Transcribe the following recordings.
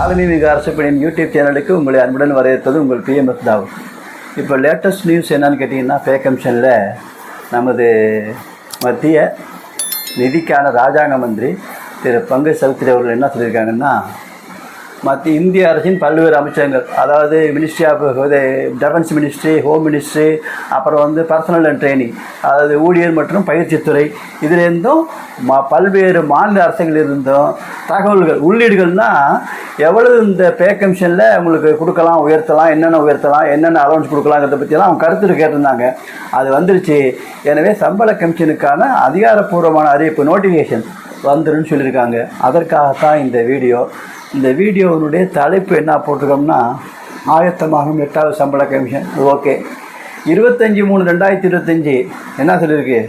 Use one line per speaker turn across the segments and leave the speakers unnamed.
ஆளுமிக அரசு யூடியூப் சேனலுக்கு உங்களை அன்புடன் வரவேற்பது உங்கள் பிஎம்எஸ் தாவ். இப்போ லேட்டஸ்ட் நியூஸ் என்னன்னு கேட்டிங்கன்னா பே கமிஷனில் நமது மத்திய நிதிக்கான ராஜாங்க மந்திரி திரு பங்கு சௌத்ரி அவர்கள் என்ன சொல்லியிருக்காங்கன்னா மத்திய இந்திய அரசின் பல்வேறு அமைச்சகங்கள் அதாவது ministry of defence ministry home ministry அப்புறம் வந்து பர்சனல் அண்ட் ட்ரைனிங் அதாவது ஊழியர் மற்றும் பயிற்சித்துறை இதிலேருந்தும் ம பல்வேறு மாநில அரசுகளிலிருந்தும் தகவல்கள் உள்ளீடுகள்னால் எவ்வளவு இந்த பே கமிஷனில் உங்களுக்கு கொடுக்கலாம் உயர்த்தலாம் என்னென்ன உயர்த்தலாம் என்னென்ன அலவன்ஸ் கொடுக்கலாங்கிறத பற்றியெல்லாம் அவங்க கருத்து கேட்டிருந்தாங்க. அது வந்துருச்சு. எனவே சம்பள கமிஷனுக்கான அதிகாரப்பூர்வமான அறிவிப்பு நோட்டிஃபிகேஷன் வந்துருன்னு சொல்லியிருக்காங்க. அதற்காகத்தான் இந்த வீடியோ. இந்த வீடியோவினுடைய தலைப்பு என்ன போட்டிருக்கோம்னா ஆயத்தமாகும் எட்டாவது சம்பள கமிஷன். ஓகே. இருபத்தஞ்சி மூணு ரெண்டாயிரத்தி இருபத்தஞ்சி. என்ன சொல்லியிருக்கு?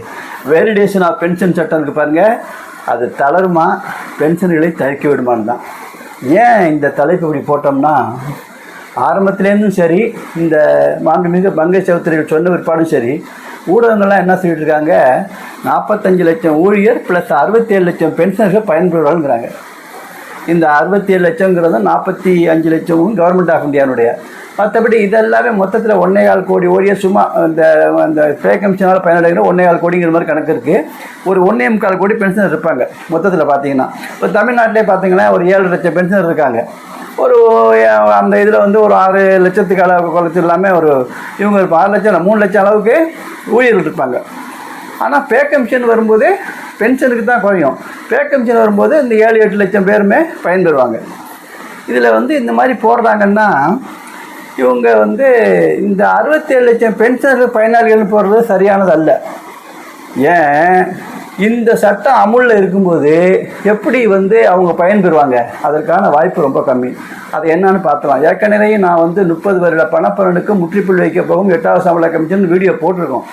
வேலிடேஷன் ஆஃப் பென்ஷன் சட்டம் இருக்கு பாருங்கள் அது தளருமா? பென்ஷன்களை தயக்கி விடுமான்னு தான். ஏன் இந்த தலைப்பு இப்படி போட்டோம்னா ஆரம்பத்துலேருந்தும் சரி இந்த மாண்புமிகு பங்கை சௌத்ரிகள் சொன்ன பிற்பாடும் சரி ஊடகங்கள்லாம் என்ன சொல்லிட்டு இருக்காங்க நாற்பத்தஞ்சு லட்சம் ஊழியர் ப்ளஸ் அறுபத்தேழு லட்சம் பென்ஷனர்கள் பயன்பெறுவாங்கிறாங்க இந்த அறுபத்தேழு லட்சங்கிறது நாற்பத்தி அஞ்சு லட்சமும் கவர்மெண்ட் ஆஃப் இந்தியானுடைய. மற்றபடி இதெல்லாமே மொத்தத்தில் ஒன்றே கால் கோடி ஓடிய சும்மா இந்த அந்த பே கமிஷனால் பயனடைகிற ஒன்றே கால் கோடிங்கிற மாதிரி கணக்கு இருக்குது ஒரு ஒன்றே முக்கால் கோடி பென்ஷன் இருப்பாங்க. மொத்தத்தில் பார்த்தீங்கன்னா இப்போ தமிழ்நாட்டிலே பார்த்தீங்கன்னா ஒரு ஏழு லட்சம் பென்ஷன் இருக்காங்க. ஒரு அந்த இதில் வந்து ஒரு ஆறு லட்சத்துக்கு அளவு குறைச்சி இல்லாமல் ஒரு இவங்க ஒரு ஆறு லட்சம் இல்லை, மூணு லட்சம் அளவுக்கு ஊழியர்கள் இருப்பாங்க. ஆனால் பே கமிஷன் வரும்போது பென்ஷனுக்கு தான் குறையும். பே கமிஷன் வரும்போது இந்த ஏழு எட்டு லட்சம் பேருமே பயன்பெறுவாங்க இதில் வந்து இந்த மாதிரி போடுறாங்கன்னா இவங்க வந்து இந்த அறுபத்தேழு லட்சம் பென்ஷனுக்கு பயனாளிகள் போடுறது சரியானது அல்ல ஏன்? இந்த சட்டம் அமுலில் இருக்கும்போது எப்படி வந்து அவங்க பயன்பெறுவாங்க அதற்கான வாய்ப்பு ரொம்ப கம்மி. அது என்னன்னு பார்த்தலாம். ஏற்கனவே நான் வந்து முப்பது வருட பணப்பலனுக்கு முற்றுப்புள்ளி வைக்க போகும் எட்டாவது சம்பள கமிஷன் வீடியோ போட்டிருக்கோம்.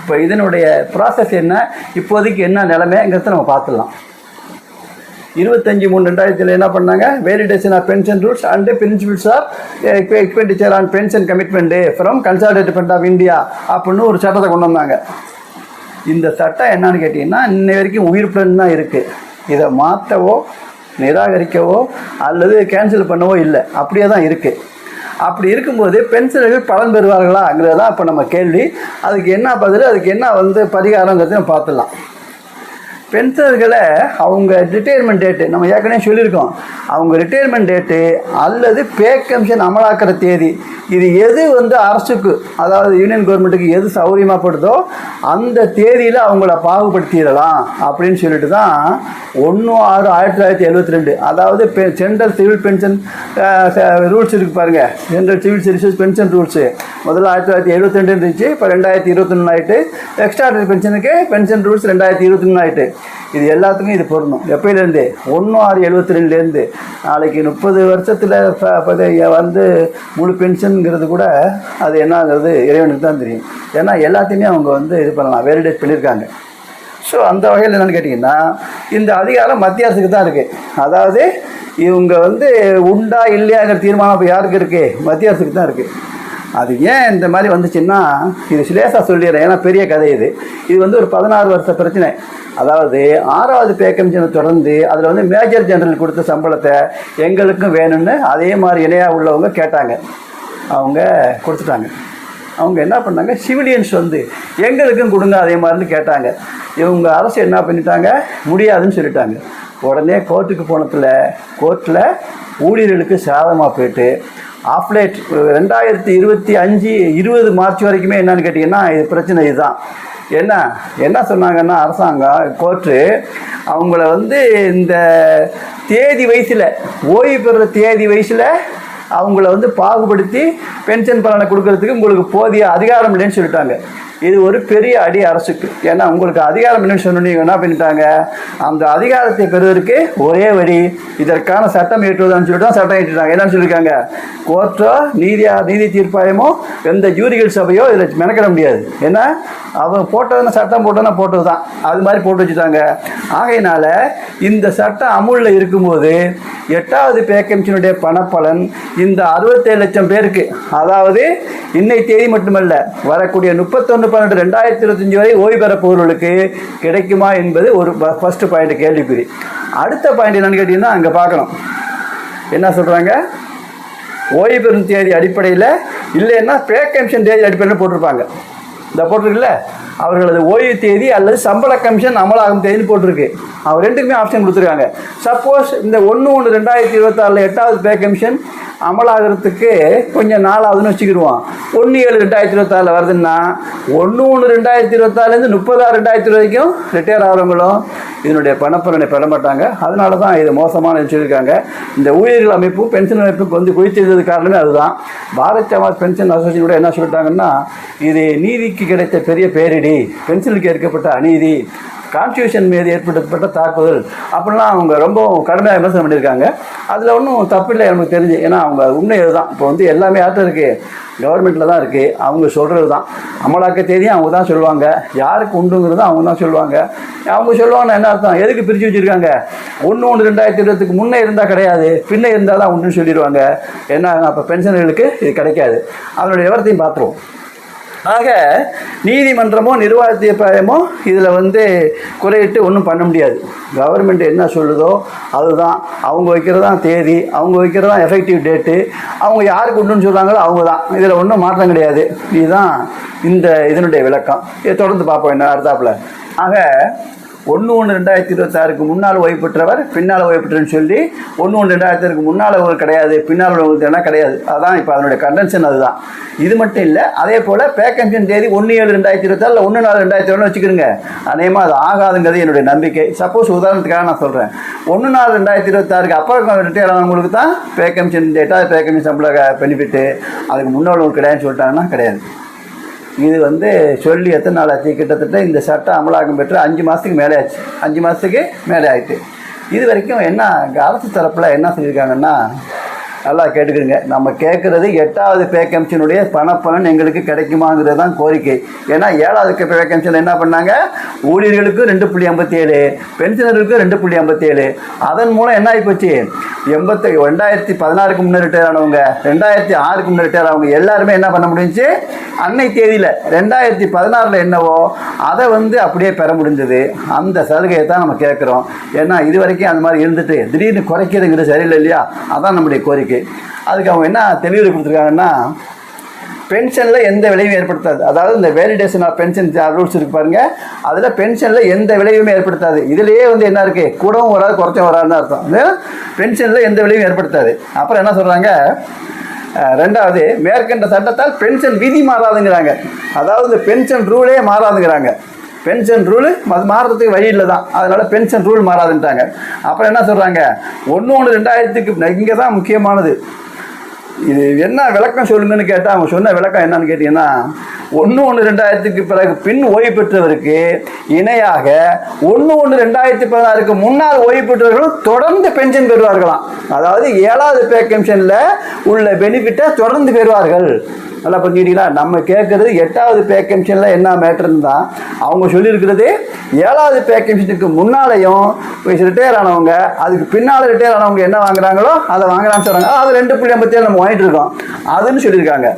இப்போ இதனுடைய ப்ராசஸ் என்ன? இப்போதைக்கு என்ன நிலைமைங்கிறத நம்ம பார்த்துடலாம் இருபத்தஞ்சி மூணு ரெண்டாயிரத்தில் என்ன பண்ணாங்க? Validation of pension rules and principles of expenditure on pension commitment from consolidated fund of India அப்படின்னு ஒரு சட்டத்தை கொண்டு வந்தாங்க. இந்த சட்டம் என்னன்னு கேட்டிங்கன்னா இன்ன வரைக்கும் உயிர்ப்புடன் தான் இருக்குது இதை மாற்றவோ நிராகரிக்கவோ அல்லது கேன்சல் பண்ணவோ இல்லை. அப்படியே தான் இருக்குது அப்படி இருக்கும்போது பென்சிலர்கள் பலன் பெறுவார்களாங்கிறது தான் இப்போ நம்ம கேள்வி. அதுக்கு என்ன பதில் அதுக்கு என்ன வந்து பரிகாரங்கிறது நம்ம பார்த்துடலாம். பென்ஷனர்களை அவங்க ரிட்டையர்மெண்ட் டேட்டு நம்ம ஏற்கனவே சொல்லியிருக்கோம். அவங்க ரிட்டையர்மெண்ட் டேட்டு அல்லது பே கமிஷன் அமலாக்கிற தேதி. இது எது வந்து அரசுக்கு அதாவது யூனியன் கவர்மெண்ட்டுக்கு எது சௌகரியமாகப்படுதோ அந்த தேதியில் அவங்கள பாகுபடுத்திடலாம் அப்படின்னு சொல்லிட்டு தான் ஒன்று ஆறு ஆயிரத்தி தொள்ளாயிரத்தி எழுபத்தி ரெண்டு அதாவது பெ சென்ட்ரல் சிவில் பென்ஷன் ரூல்ஸ் இருக்குது பாருங்கள் central civil services pension rules முதல்ல ஆயிரத்தி தொள்ளாயிரத்தி எழுபத்தி ரெண்டு இருந்துச்சு இப்போ ரெண்டாயிரத்தி இருபத்தொன்று ஆயிட்டு எக்ஸ்ட்ரா பென்ஷனுக்கு பென்ஷன் ரூல்ஸ் ரெண்டாயிரத்தி இருபத்தி மூணு ஆயிட்டு. இது எல்லாத்துக்கும் இது பொருந்தும். எப்பயிலேருந்து? ஒன்று ஆறு எழுபத்தி ரெண்டுலேருந்து நாளைக்கு முப்பது வருஷத்தில் வந்து முழு பென்ஷனுங்கிறது கூட அது என்னங்கிறது இறைவனுக்கு தான் தெரியும். ஏன்னா எல்லாத்தையுமே அவங்க வந்து இது பண்ணலாம். வேலிடேட் பண்ணியிருக்காங்க. ஸோ அந்த வகையில் என்னென்னு கேட்டிங்கன்னா இந்த அதிகாரம் மத்திய அரசுக்கு தான் இருக்குது அதாவது இவங்க வந்து உண்டா இல்லையாங்கிற தீர்மானம் இப்போ யாருக்கு இருக்குது மத்திய அரசுக்கு தான் இருக்குது அது ஏன் இந்த மாதிரி வந்துச்சுன்னா இது சிலேசா சொல்லிடுறேன் ஏன்னா பெரிய கதை இது. இது வந்து ஒரு பதினாறு வருஷ பிரச்சனை. அதாவது ஆறாவது பே கமிஷனை தொடர்ந்து அதில் வந்து மேஜர் ஜெனரல் கொடுத்த சம்பளத்தை எங்களுக்கும் வேணும்னு அதே மாதிரி இணையாக உள்ளவங்க கேட்டாங்க. அவங்க கொடுத்துட்டாங்க. அவங்க என்ன பண்ணாங்க? சிவிலியன்ஸ் வந்து எங்களுக்கும் கொடுங்க அதே மாதிரின்னு கேட்டாங்க. இவங்க அரசு என்ன பண்ணிட்டாங்க? முடியாதுன்னு சொல்லிட்டாங்க. உடனே கோர்ட்டுக்கு போனதில் கோர்ட்டில் ஊழியர்களுக்கு சாதமாக போயிட்டு ஆப்லேட் ரெண்டாயிரத்தி இருபத்தி அஞ்சு இருபது மார்ச் வரைக்குமே என்னன்னு கேட்டிங்கன்னா இது பிரச்சனை இதுதான். என்ன? என்ன சொன்னாங்கன்னா அரசாங்கம் கோர்ட்டு அவங்கள வந்து இந்த தேதி வயசில் ஓய்வு பெறுற தேதி வயசில் அவங்கள வந்து பாகுபடுத்தி பென்ஷன் பலனை கொடுக்கறதுக்கு உங்களுக்கு போதிய அதிகாரம் இல்லைன்னு சொல்லிட்டாங்க. இது ஒரு பெரிய அடி அரசுக்கு. ஏன்னா உங்களுக்கு அதிகாரம் இல்லைன்னு சொன்னோன்னே என்ன பண்ணிட்டாங்க? அந்த அதிகாரத்தை பெறுவதற்கு ஒரே வழி இதற்கான சட்டம் ஏற்றுவதான்னு சொல்லிட்டு தான் சட்டம் ஏற்றிட்டாங்க. என்னன்னு சொல்லியிருக்காங்க? கோர்ட்டோ நீதியா நீதி தீர்ப்பாயமோ எந்த ஜூரிகள் சபையோ இதில் மெனக்கிட முடியாது. ஏன்னா அவன் போட்டதுன்னா சட்டம் போட்டதுன்னா போட்டது தான் அது மாதிரி போட்டு வச்சுட்டாங்க. ஆகையினால இந்த சட்டம் அமுலில் இருக்கும்போது எட்டாவது பே பணப்பலன் இந்த அறுபத்தேழு லட்சம் பேருக்கு அதாவது இன்னை தேதி மட்டுமல்ல வரக்கூடிய முப்பத்தொன்று பன்னெண்டு ரெண்டாயிரத்தி இருபத்தஞ்சி வரை ஓய்வு பெற கிடைக்குமா என்பது ஒரு ஃபஸ்ட்டு பாயிண்ட் கேள்விக்குறி. அடுத்த பாயிண்ட் என்னன்னு கேட்டிங்கன்னா அங்கே பார்க்கணும். என்ன சொல்கிறாங்க ஓய்வு பெறும் தேதி அடிப்படையில் இல்லைன்னா பே கமிஷன் தேதி அடிப்படையில் போட்டிருப்பாங்க. இந்த போட்டிருக்குல்ல? அவர்களது ஓய்வு தேதி அல்லது சம்பள கமிஷன் அமலாகும் தேதின்னு போட்டிருக்கு. அவர் ரெண்டுக்குமே ஆப்ஷன் கொடுத்துருக்காங்க. சப்போஸ் இந்த ஒன்று ஒன்று ரெண்டாயிரத்தி இருபத்தாறில் எட்டாவது பே கமிஷன் அமலாகிறதுக்கு கொஞ்சம் நாளாகுதுன்னு வச்சுக்கிடுவோம். ஒன்று ஏழு ரெண்டாயிரத்தி இருபத்தாறில் வருதுன்னா ஒன்று ஒன்று ரெண்டாயிரத்தி இருபத்தாறுலேருந்து முப்பதாறு ரெண்டாயிரத்தி வரைக்கும் ரிட்டையர் ஆகிறவங்களும் இதனுடைய பணப்பலனை பெற மாட்டாங்க. அதனால தான் இது மோசமான சொல்லியிருக்காங்க இந்த ஊழியர்கள் அமைப்பு பென்ஷன் அமைப்புக்கு வந்து குவித்திருந்தது காரணமே அதுதான். பாரத் சமாஜ் பென்ஷன் அசோசியேஷன் கூட என்ன சொல்லிட்டாங்கன்னா இது நீதிக்கு கிடைத்த பெரிய பேரிடி. பென்ஷனுக்கு ஏற்கப்பட்ட அநீதி. கான்ஸ்டியூஷன் மீது ஏற்படுத்தப்பட்ட தாக்குதல் அப்படிலாம் அவங்க ரொம்ப கடுமையாக விமர்சனம் பண்ணியிருக்காங்க. அதில் ஒன்றும் தப்பில்லை எனக்கு தெரிஞ்சு. ஏன்னா அவங்க உண்மை இதுதான். இப்போ வந்து எல்லாமே யார்கிட்ட இருக்குது கவர்மெண்ட்டில் தான் இருக்குது அவங்க சொல்கிறது தான் அமலாக்க தேதியும் அவங்க தான் சொல்லுவாங்க. யாருக்கு உண்டுங்கிறதும் அவங்க தான் சொல்லுவாங்க. அவங்க சொல்லுவாங்கன்னா என்ன அர்த்தம்? எதுக்கு பிரித்து வச்சுருக்காங்க? ஒன்று ஒன்று ரெண்டாயிரத்தி இருபத்துக்கு முன்னே இருந்தால் கிடையாது. பின்னே இருந்தால் தான் உண்டுன்னு சொல்லிடுவாங்க. என்ன அப்போ பென்ஷனர்களுக்கு இது கிடைக்காது. அதனுடைய விவரத்தையும் பார்த்துருவோம். ஆக நீதிமன்றமோ நிர்வாகத்தியமோ இதில் வந்து குறையிட்டு ஒன்றும் பண்ண முடியாது. கவர்மெண்ட் என்ன சொல்லுதோ அதுதான். அவங்க வைக்கிறதான் தேதி அவங்க வைக்கிறதான் எஃபெக்டிவ் டேட்டு அவங்க யாருக்கு உண்டுன்னு சொல்கிறாங்களோ அவங்க தான் இதில் ஒன்றும் மாற்றம் கிடையாது. இதுதான் இந்த இதனுடைய விளக்கம். இதை தொடர்ந்து பார்ப்போம் என்ன அடுத்தாப்புல. ஆக ஒன்று ஒன்று ரெண்டாயிரத்தி இருபத்தாறுக்கு முன்னால் ஓய்வு பெற்றவர் பின்னால் ஓய்வு பெற்றன்னு சொல்லி ஒன்று ஒன்று ரெண்டாயிரத்திற்கு முன்னால் ஒரு கிடையாது பின்னால் உள்ளவங்களுக்கு கிடையாது. அதான் இப்போ அதனுடைய கண்டென்ஷன் அதுதான். இது மட்டும் இல்லை அதே போல் பேக்கன்ஷன் தேதி ஒன்று ஏழு ரெண்டாயிரத்தி இருபத்தாறில் ஒன்று நாலு ரெண்டாயிரத்தி ஒன்று வச்சுக்கிறோங்க அதேமாக அது ஆகாதுங்கிறது என்னுடைய நம்பிக்கை. சப்போஸ் உதாரணத்துக்காக நான் சொல்கிறேன் ஒன்று நாலு ரெண்டாயிரத்தி இருபத்தாறுக்கு அப்புறம் ரிட்டையர் ஆனவங்களுக்கு தான் pay commission data pay commission சம்பள பெனிஃபிட்டு அதுக்கு முன்னோர்களுக்கு கிடையாதுன்னு சொல்லிட்டாங்கன்னா கிடையாது. இது வந்து சொல்லி எத்தனை நாள் ஆச்சு? கிட்டத்தட்ட இந்த சட்டம் அமலாக்கம் பெற்று அஞ்சு மாதத்துக்கு மேலே ஆச்சு. அஞ்சு மாதத்துக்கு மேலே ஆயிட்டு. இது வரைக்கும் என்ன அரசு தரப்பில் என்ன சொல்லியிருக்காங்கன்னா நல்லா கேட்டுக்கிறங்க நம்ம கேட்குறது எட்டாவது பே பணப்பலன் எங்களுக்கு கிடைக்குமாங்கிறது தான் கோரிக்கை. ஏன்னா ஏழாவது வேக்கன்சியில் என்ன பண்ணாங்க? ஊழியர்களுக்கு ரெண்டு புள்ளி ஐம்பத்தி ஏழு பென்ஷனர்களுக்கு ரெண்டு புள்ளி ஐம்பத்தி ஏழு அதன் மூலம் என்ன ஆகிப்போச்சு எண்பத்தி ரெண்டாயிரத்தி பதினாறுக்கு முன்னே ரிட்டையர் ஆனவங்க ரெண்டாயிரத்தி ஆறுக்கு முன்னே ரிட்டையர் ஆனவங்க எல்லாருமே என்ன பண்ண முடிஞ்சுச்சு? அன்னை தேதியில் ரெண்டாயிரத்தி பதினாறில் என்னவோ அதை வந்து அப்படியே பெற முடிஞ்சது. அந்த சலுகையை தான் நம்ம கேட்குறோம். ஏன்னா இது வரைக்கும் அந்த மாதிரி இருந்துட்டு திடீர்னு குறைக்கிறதுங்கிறது சரியில்லை இல்லையா? அதான் நம்முடைய கோரிக்கை. அதுக்கு அவங்க என்ன தெளிவு கொடுத்துருக்காங்கன்னா பென்ஷனில் எந்த விளைவும் ஏற்படுத்தாது. அதாவது இந்த வேலிடேஷன் ஆஃப் பென்ஷன் ரூல்ஸ் இருக்கு பாருங்க. அதில் பென்ஷனில் எந்த விளைவுமே ஏற்படுத்தாது. இதுலேயே வந்து என்ன இருக்குது கூடவும் வராது குறைச்சும் வராதுன்னு அர்த்தம். பென்ஷனில் எந்த விளைவும் ஏற்படுத்தாது. அப்புறம் என்ன சொல்கிறாங்க ரெண்டாவது மேற்கண்ட சட்டத்தால் பென்ஷன் விதி மாறாதுங்கிறாங்க. அதாவது இந்த பென்ஷன் ரூலே மாறாதுங்கிறாங்க. பென்ஷன் ரூலு அது மாறுறதுக்கு வழி இல்லை தான் அதனால் பென்ஷன் ரூல் மாறாதுன்ட்டாங்க. அப்புறம் என்ன சொல்கிறாங்க ஒன்று ஒன்று ரெண்டாயிரத்துக்கு இங்கே தான் முக்கியமானது. இது என்ன விளக்கம் சொல்லுங்கன்னு கேட்டால் அவங்க சொன்ன விளக்கம் என்னன்னு கேட்டிங்கன்னா ஒன்று ஒன்று ரெண்டாயிரத்துக்கு பிறகு பின் ஓய்வு பெற்றவருக்கு இணையாக ஒன்று ஒன்று ரெண்டாயிரத்தி பதினாறுக்கு முன்னால் ஓய்வு பெற்றவர்களும் தொடர்ந்து பென்ஷன் பெறுவார்களாம். அதாவது ஏழாவது பே கமிஷனில் உள்ள பெனிஃபிட்டை தொடர்ந்து பெறுவார்கள். நல்லா புரிஞ்சுக்கிட்டீங்களா? நம்ம கேட்குறது எட்டாவது பே கமிஷனில் என்ன மேட்டர்னு தான். அவங்க சொல்லியிருக்கிறது ஏழாவது பே கமிஷனுக்கு முன்னாலேயும் ரிட்டையர் ஆனவங்க அதுக்கு பின்னால் ரிட்டையர் ஆனவங்க என்ன வாங்குறாங்களோ அதை வாங்குறான்னு சொல்கிறாங்க அது ரெண்டு புள்ளி ஐம்பத்தேழு நம்ம வாங்கிட்டு இருக்கோம் அதுன்னு சொல்லியிருக்காங்க.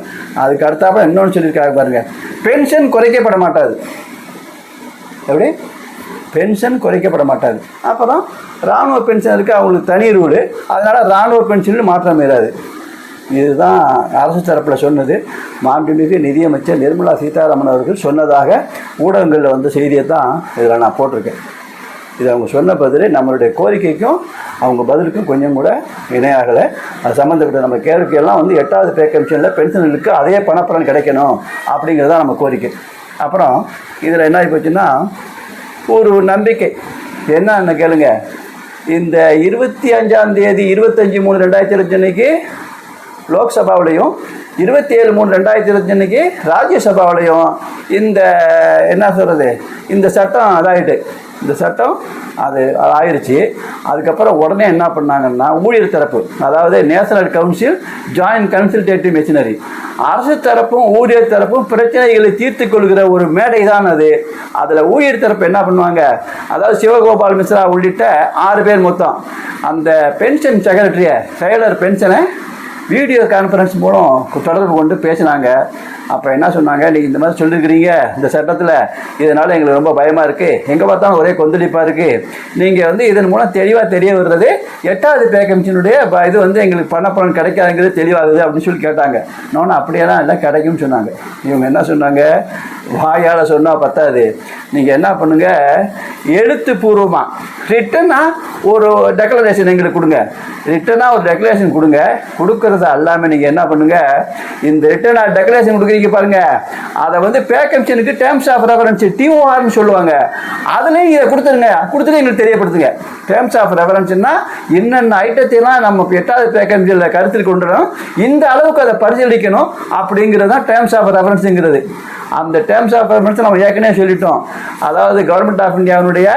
அதுக்கு அடுத்தாப்ப இன்னொன்று சொல்லியிருக்காங்க பாருங்க. பென்ஷன் குறைக்கப்பட மாட்டாது எப்படி? பென்ஷன் குறைக்கப்பட மாட்டாது அப்புறம் இராணுவ பென்ஷன் இருக்குது அவங்களுக்கு தனி ரூலு அதனால் இராணுவ பென்ஷனில் மாற்றம் இராது இதுதான் அரசு தரப்பில் சொன்னது. மாண்புமிகு நிதியமைச்சர் நிர்மலா சீதாராமன் அவர்கள் சொன்னதாக ஊடகங்களில் வந்த செய்தியை தான் இதில் நான் போட்டிருக்கேன். இது அவங்க சொன்ன பதில் நம்மளுடைய கோரிக்கைக்கும் அவங்க பதிலுக்கும் கொஞ்சம் கூட இணையாகலை. அது சம்மந்தப்பட்ட நம்ம கேள்விக்கெல்லாம் வந்து எட்டாவது பே கமிஷனில் பென்ஷனுக்கு அதே பணப்பலன் கிடைக்கணும் அப்படிங்கிறது தான் நம்ம கோரிக்கை. அப்புறம் இதில் என்ன ஆகி போச்சுன்னா ஒரு நம்பிக்கை. என்ன கேளுங்க. இந்த இருபத்தி அஞ்சாம் தேதி இருபத்தஞ்சி மூணு ரெண்டாயிரத்தி இருபத்தி அன்னைக்கு லோக்சபாவிலையும் இருபத்தி ஏழு மூணு ரெண்டாயிரத்தி இருபத்தி அன்னைக்கு ராஜ்யசபாவிலையும் இந்த என்ன சொல்கிறது இந்த சட்டம் அதாயிட்டு இந்த சட்டம் அது ஆயிடுச்சு அதுக்கப்புறம் உடனே என்ன பண்ணாங்கன்னா ஊழியர் தரப்பு அதாவது national council joint consultative machinery அரசு தரப்பும் ஊழியர் தரப்பும் பிரச்சனைகளை தீர்த்து கொள்கிற ஒரு மேடை தான் அது. அதில் ஊழியர் தரப்பு என்ன பண்ணுவாங்க? அதாவது சிவகோபால் மிஸ்ரா உள்ளிட்ட ஆறு பேர் மொத்தம். அந்த பென்ஷன் செக்ரட்டரியை செயலர் பென்ஷனை வீடியோ கான்ஃபரன்ஸ் மூலம் தொடர்பு கொண்டு பேசினாங்க. அப்போ என்ன சொன்னாங்க? நீங்கள் இந்த மாதிரி சொல்லியிருக்கிறீங்க இந்த சட்டத்தில். இதனால் எங்களுக்கு ரொம்ப பயமாக இருக்குது எங்கே பார்த்தாலும் ஒரே கொந்தளிப்பாக இருக்குது நீங்கள் வந்து இதன் மூலம் தெளிவாக தெரிய வருது எட்டாவது பே கமிஷனுடைய ப- இது வந்து எங்களுக்கு பண கிடைக்காதுங்கிறது தெளிவாகுது அப்படின்னு சொல்லி கேட்டாங்க. நான் அப்படியெல்லாம் எல்லாம் கிடைக்கும்னு சொன்னாங்க. இவங்க என்ன சொன்னாங்க? வாயால் சொன்னால் பத்தாது. நீங்கள் என்ன பண்ணுங்க? எழுத்துப்பூர்வமாக ரிட்டனாக ஒரு டெக்ளரேஷன் எங்களுக்கு கொடுங்க. ரிட்டனாக ஒரு டெக்ளரேஷன் கொடுங்க. கொடுக்குறது அல்லாமல் நீங்கள் என்ன பண்ணுங்க? இந்த ரிட்டனாக டெக்ளரேஷன் கொடுக்குறீங்க பாருங்க. அதை வந்து பே கமிஷனுக்கு டேர்ம்ஸ் ஆஃப் ரெஃபரன்ஸ் டிஓஆர்னு சொல்லுவாங்க. அதுலேயும் இதை கொடுத்துருங்க. கொடுத்துட்டு எங்களுக்கு தெரியப்படுத்துங்க. டேர்ம்ஸ் ஆஃப் ரெஃபரன்ஸ்னா என்னென்ன ஐட்டத்தையெல்லாம் நம்ம எட்டாவது பே கமிஷனில் கருத்தில் கொண்டு வரணும் இந்த அளவுக்கு அதை பரிசீலிக்கணும் அப்படிங்கிறது தான் டேர்ம்ஸ் ஆஃப் ரெஃபரன்ஸுங்கிறது அந்த டேர்ம்ஸ் ஆஃப் ரெஃபரன்ஸ் நம்ம ஏற்கனவே சொல்லிட்டோம். அதாவது கவர்மெண்ட் ஆஃப் இந்தியாவினுடைய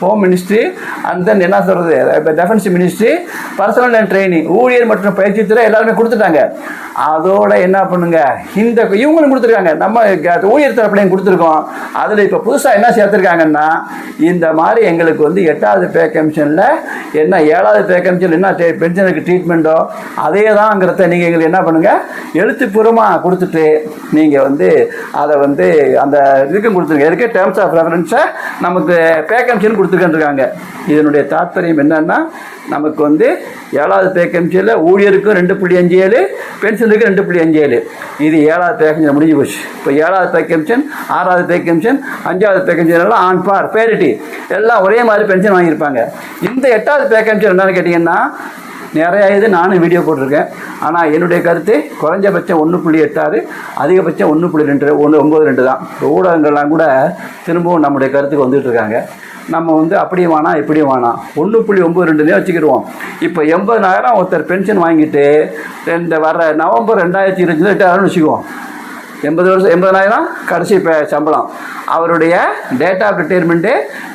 ஹோம் மினிஸ்ட்ரி அண்ட் தென் என்ன சொல்கிறது இப்போ defence ministry personnel and training ஊழியர் மற்றும் பயிற்சி துறை எல்லாருமே கொடுத்துட்டாங்க. அதோட என்ன பண்ணுங்க? இந்த இவங்களும் கொடுத்துருக்காங்க. நம்ம க- ஊழியர் தரப்புலையும் கொடுத்துருக்கோம். அதில் இப்போ புதுசாக என்ன சேர்த்துருக்காங்கன்னா இந்த மாதிரி எங்களுக்கு வந்து எட்டாவது பே கமிஷனில் என்ன ஏழாவது பே கமிஷன் என்ன டே- பென்ஷனுக்கு ட்ரீட்மெண்ட்டோ அதே தான்ங்கிறத நீங்கள் எங்களுக்கு என்ன பண்ணுங்கள் எழுத்துப்பூர்வமாக கொடுத்துட்டு நீங்கள் வந்து அதை வந்து அந்த இதுக்கும் கொடுத்துருங்க எதுக்கு? டேர்ம்ஸ் ஆஃப் ரெஃபரன்ஸை நமக்கு பே கமிஷன் கொடுத்துருக்காங்க. இதனுடைய தாத்பரியம் என்னன்னா நமக்கு வந்து ஏழாவது பே ஊழியருக்கும் ரெண்டு புள்ளி அஞ்சு ஏழு பென்ஷனுக்கு ரெண்டு புள்ளி அஞ்சு ஏழு. இது ஏழாவது பே முடிஞ்சு போச்சு. இப்போ ஏழாவது பேக்கம்ஷன் ஆறாவது பேக்கம்ஷன் அஞ்சாவது பேக்கம்ஷன் எல்லாம் ஆன் பார் பேரிட்டி எல்லாம் ஒரே மாதிரி பென்ஷன் வாங்கியிருப்பாங்க. இந்த எட்டாவது பே என்னென்னு என்னன்னு கேட்டிங்கன்னா நிறைய இது நானும் வீடியோ போட்டிருக்கேன். ஆனால் என்னுடைய கருத்து குறைஞ்சபட்சம் ஒன்று புள்ளி எட்டாறு அதிகபட்சம் ஒன்று புள்ளி ரெண்டு ஒன்று ஒம்பது ரெண்டு தான். ஊடகங்கள்லாம் கூட திரும்பவும் நம்முடைய கருத்துக்கு வந்துட்டு இருக்காங்க. நம்ம வந்து அப்படியும் வேணாம் இப்படியும் வேணாம் ஒன்று புள்ளி ஒம்பது ரெண்டுலேயே வச்சுக்கிடுவோம். இப்போ எண்பதாயிரம் ஒருத்தர் பென்ஷன் வாங்கிட்டு இந்த வர நவம்பர் ரெண்டாயிரத்தி இருபத்தி எட்டாயிரம்னு வச்சுக்குவோம். எண்பது வருஷம் எண்பதாயிரம் கடைசி சம்பளம். அவருடைய டேட் ஆஃப் ரிட்டையர்மெண்ட்டு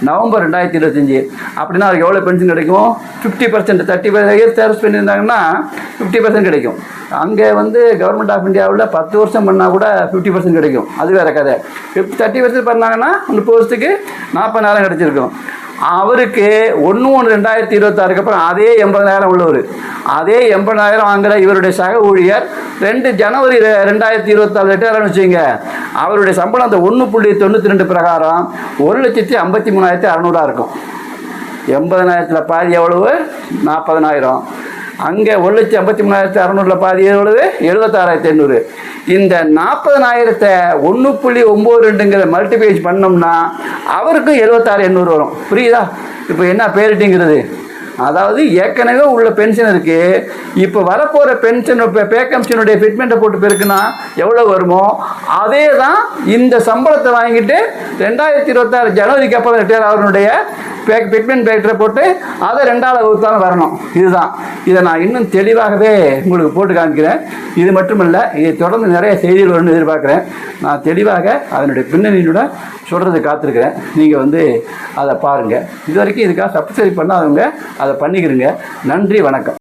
நவம்பர் ரெண்டாயிரத்தி இருபத்தஞ்சி. அப்படின்னா அவருக்கு எவ்வளோ பென்ஷன் கிடைக்கும்? Fifty percent thirty years service பண்ணியிருந்தாங்கன்னா ஃபிஃப்டி பர்சன்ட் கிடைக்கும். அங்கே வந்து கவர்மெண்ட் ஆஃப் இந்தியாவில் பத்து வருஷம் பண்ணால் கூட ஃபிஃப்டி பர்சன்ட் கிடைக்கும். அது வேறு கதை. ஃபிஃப்டி தேர்ட்டி பர்சன்ட் பண்ணாங்கன்னா முப்பது வருஷத்துக்கு நாற்பதாயிரம் கிடச்சிருக்கும். அவருக்கு ஒன்று ஒன்று ரெண்டாயிரத்தி இருபத்தாறுக்கு அப்புறம் அதே எண்பதாயிரம் உள்ளவர். அதே எண்பதாயிரம் வாங்குற இவருடைய சக ஊழியர் ரெண்டு ஜனவரி ரெண்டாயிரத்தி இருபத்தாறு ரிட்டையர்னு வச்சுங்க அவருடைய சம்பளம் அந்த ஒன்று புள்ளி தொண்ணூற்றி ரெண்டு பிரகாரம் ஒரு லட்சத்தி ஐம்பத்தி மூணாயிரத்தி அறநூறா இருக்கும். எண்பதனாயிரத்தில் பாதி எவ்வளவு? நாற்பதனாயிரம் அங்கே ஒரு லட்சத்தி ஐம்பத்தி மூணாயிரத்தி அறநூறில் பாதி எவ்வளவு எழுபத்தாறாயிரத்தி எண்ணூறு இந்த நாற்பதனாயிரத்தை ஒன்று புள்ளி ஒம்பது ரெண்டுங்கிற மல்டிபேஜ் பண்ணோம்னா அவருக்கும் எழுபத்தாறு எண்ணூறு வரும். புரியுதா? இப்போ என்ன பேரிட்டிங்கிறது? அதாவது ஏற்கனவே உள்ள பென்ஷன் இருக்கு. இப்போ வரப்போகிற பென்ஷன் இப்போ பே ஃபிட்மெண்ட்டை போட்டு பெருக்குன்னா எவ்வளோ வருமோ அதே தான் இந்த சம்பளத்தை வாங்கிட்டு ரெண்டாயிரத்தி இருபத்தாறு ஜனவரிக்கு அப்புறம் ரிட்டையர் அவருடைய பேக் பிட்மெண்ட் பேக்டரை போட்டு அதை ரெண்டாவது வகுத்தாலும் வரணும். இதுதான். இதை நான் இன்னும் தெளிவாகவே உங்களுக்கு போட்டு காமிக்கிறேன். இது மட்டுமல்ல இதை தொடர்ந்து நிறைய செய்திகள் வரும்னு எதிர்பார்க்குறேன். நான் தெளிவாக அதனுடைய பின்னணியோட சொல்கிறது காத்திருக்கிறேன். நீங்கள் வந்து அதை பாருங்கள் இது வரைக்கும் இதுக்காக சப்ஸ்கிரைப் பண்ணாதவங்க அதை பண்ணிக்கிறங்க நன்றி வணக்கம்.